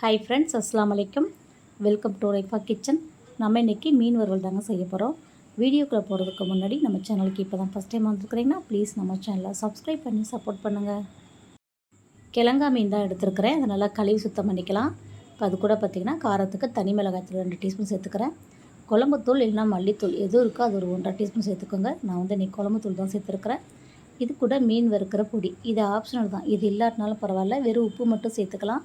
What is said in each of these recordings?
Hi friends அஸ்லாம் அலைக்கும் welcome to Raifa kitchen நம்ம இன்றைக்கி மீன் வறுவல் தாங்க செய்ய போகிறோம் வீடியோக்குள்ளே போகிறதுக்கு முன்னாடி நம்ம சேனலுக்கு இப்போ தான் ஃபஸ்ட் டைம் வந்துருக்குறீங்கன்னா ப்ளீஸ் நம்ம சேனலை சப்ஸ்கிரைப் பண்ணி சப்போர்ட் பண்ணுங்கள் கிழங்கா மீன் தான் எடுத்துருக்கிறேன். அதை நல்லா கழுவி சுத்தம் பண்ணிக்கலாம். இப்போ அது கூட பார்த்திங்கன்னா காரத்துக்கு தனி மிளகாய்த்தூள் ரெண்டு டீஸ்பூன் சேர்த்துக்கிறேன். குழம்புத்தூள் இல்லைன்னா மல்லித்தூள் எதுவும் இருக்கோ அது ஒரு ஒன்றரை டீஸ்பூன் சேர்த்துக்கோங்க. நான் வந்து இன்றைக்கி குழம்புத்தூள் தான் சேர்த்துருக்குறேன். இது கூட மீன் வறுக்கிற பொடி. இது ஆப்ஷனல் தான். இது இல்லாட்டினாலும் பரவாயில்ல. வெறும் உப்பு மட்டும் சேர்த்துக்கலாம்.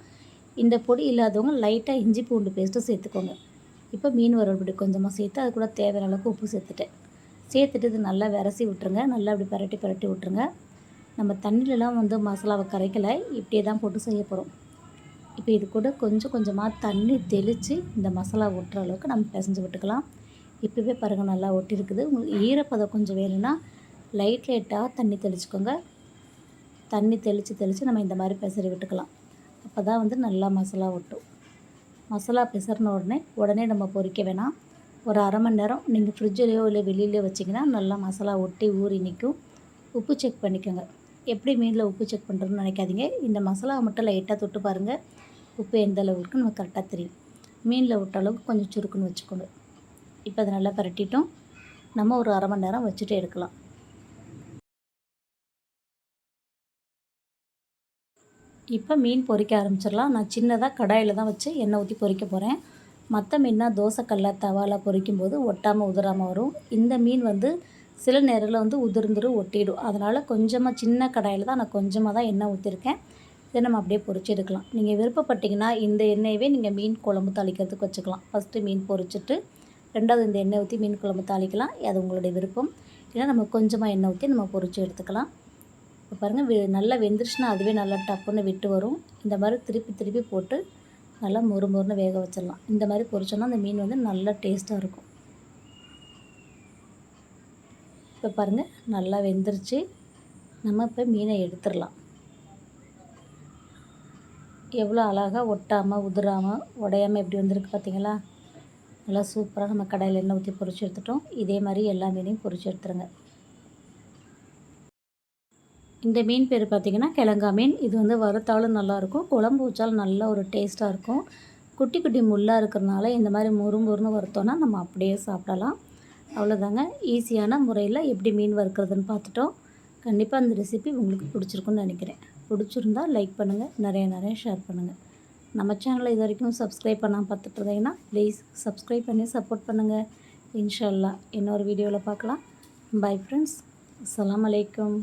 இந்த பொடி இல்லாதவங்க லைட்டாக இஞ்சி பூண்டு பேஸ்ட்டும் சேர்த்துக்கோங்க. இப்போ மீன் வறுவல் பொடி கொஞ்சமாக சேர்த்து அது கூட தேவையான அளவுக்கு உப்பு சேர்த்துட்டேன் சேர்த்துட்டு இது நல்லா விரசி விட்டுருங்க. நல்லா அப்படி பரட்டி பரட்டி விட்டுருங்க. நம்ம தண்ணியிலலாம் வந்து மசாலாவை கரைக்கலை. இப்படியே தான் போட்டு செய்ய போகிறோம் இப்போ இது கூட கொஞ்சம் கொஞ்சமாக தண்ணி தெளித்து இந்த மசாலா ஒட்டுற அளவுக்கு நம்ம பிசைஞ்சு விட்டுக்கலாம். இப்போவே பாருங்கள் நல்லா ஒட்டியிருக்குது உங்களுக்கு ஈரப்பதம் கொஞ்சம் வேணும்னா லைட் லைட்டாக தண்ணி தெளிச்சுக்கோங்க. தண்ணி தெளித்து தெளித்து நம்ம இந்த மாதிரி பிசறி விட்டுக்கலாம். அப்போ தான் வந்து நல்லா மசாலா ஒட்டும். மசாலா பிசறின உடனே உடனே நம்ம பொறிக்க வேணாம். ஒரு அரை மணி நேரம் நீங்கள் ஃப்ரிட்ஜிலையோ இல்லை வெளியிலையோ வச்சிங்கன்னா நல்லா மசாலா ஒட்டி ஊறி நிற்கும். உப்பு செக் பண்ணிக்கோங்க. எப்படி மீனில் உப்பு செக் பண்ணுறதுன்னு நினைக்காதீங்க. இந்த மசாலாவை மட்டும் லைட்டாக தொட்டு பாருங்கள் உப்பு எந்த அளவுக்கு நமக்கு கரெக்டாக தெரியும். மீனில் விட்ட அளவுக்கு கொஞ்சம் சுருக்குன்னு வச்சுக்கோங்க. இப்போ அதை நல்லா பரட்டிட்டோம். நம்ம ஒரு அரை மணி நேரம் வச்சுட்டு எடுக்கலாம். இப்போ மீன் பொறிக்க ஆரம்பிச்சிடலாம். நான் சின்னதாக கடாயில் தான் வச்சு எண்ணெய் ஊற்றி பொறிக்க போகிறேன் மற்ற மீன்னால் தோசைக்கல்ல தவால பொரிக்கும் போது ஒட்டாமல் உதிராமல் வரும். இந்த மீன் வந்து சில நேரத்தில் வந்து உதிர்ந்துரும் ஒட்டிடும். அதனால் கொஞ்சமாக சின்ன கடாயில் தான் நான் கொஞ்சமாக தான் எண்ணெய் ஊற்றிருக்கேன் இதை நம்ம அப்படியே பொரிச்சு எடுக்கலாம். நீங்கள் விருப்பப்பட்டீங்கன்னா இந்த எண்ணெயவே நீங்கள் மீன் குழம்பு தாளிக்கிறதுக்கு வச்சுக்கலாம். ஃபஸ்ட்டு மீன் பொறிச்சிட்டு ரெண்டாவது இந்த எண்ணெய் ஊற்றி மீன் குழம்பு தாளிக்கலாம். அது உங்களுடைய விருப்பம். ஏன்னா நம்ம கொஞ்சமாக எண்ணெய் ஊற்றி நம்ம பொறிச்சு எடுத்துக்கலாம். இப்போ பாருங்கள் வெ நல்லா வெந்துருச்சுன்னா அதுவே நல்லா டப்புன்னு விட்டு வரும். இந்த மாதிரி திருப்பி திருப்பி போட்டு நல்லா மொறு மொறுன்னு வேக வச்சிடலாம். இந்த மாதிரி பொரிச்சோன்னா அந்த மீன் வந்து நல்லா டேஸ்ட்டாக இருக்கும். இப்போ பாருங்கள் நல்லா வெந்துருச்சு. நம்ம இப்போ மீனை எடுத்துடலாம். எவ்வளோ அழகாக ஒட்டாமல் உதிராமல் உடையாமல் எப்படி வந்திருக்கு பார்த்தீங்களா? நல்லா சூப்பராக நம்ம கடையில் எண்ணெய் ஊற்றி பொரிச்சு எடுத்துட்டோம். இதே மாதிரி எல்லா மீனையும் பொரிச்சு எடுத்துருங்க. இந்த மீன் பேர் பார்த்திங்கன்னா கிழங்கா மீன். இது வந்து வறுத்தாலும் நல்லாயிருக்கும் குழம்பு வச்சாலும் நல்ல ஒரு டேஸ்ட்டாக இருக்கும். குட்டி குட்டி முள்ளாக இருக்கிறனால இந்த மாதிரி முறுமுறுன்னு வறுத்தோன்னா நம்ம அப்படியே சாப்பிடலாம். அவ்வளோதாங்க ஈஸியான முறையில் எப்படி மீன் வறுக்கிறதுன்னு பார்த்துட்டோம். கண்டிப்பாக அந்த ரெசிபி உங்களுக்கு பிடிச்சிருக்குன்னு நினைக்கிறேன். பிடிச்சிருந்தா லைக் பண்ணுங்கள் நிறைய நிறைய ஷேர் பண்ணுங்கள் நம்ம சேனலை இது வரைக்கும் சப்ஸ்கிரைப் பண்ணால் பார்த்துட்டு இருந்தீங்கன்னா ப்ளீஸ் சப்ஸ்கிரைப் பண்ணி சப்போர்ட் பண்ணுங்கள் இன்ஷால்லா இன்னொரு வீடியோவில் பார்க்கலாம். Bye friends. அஸ்லாம் அலைக்கும்.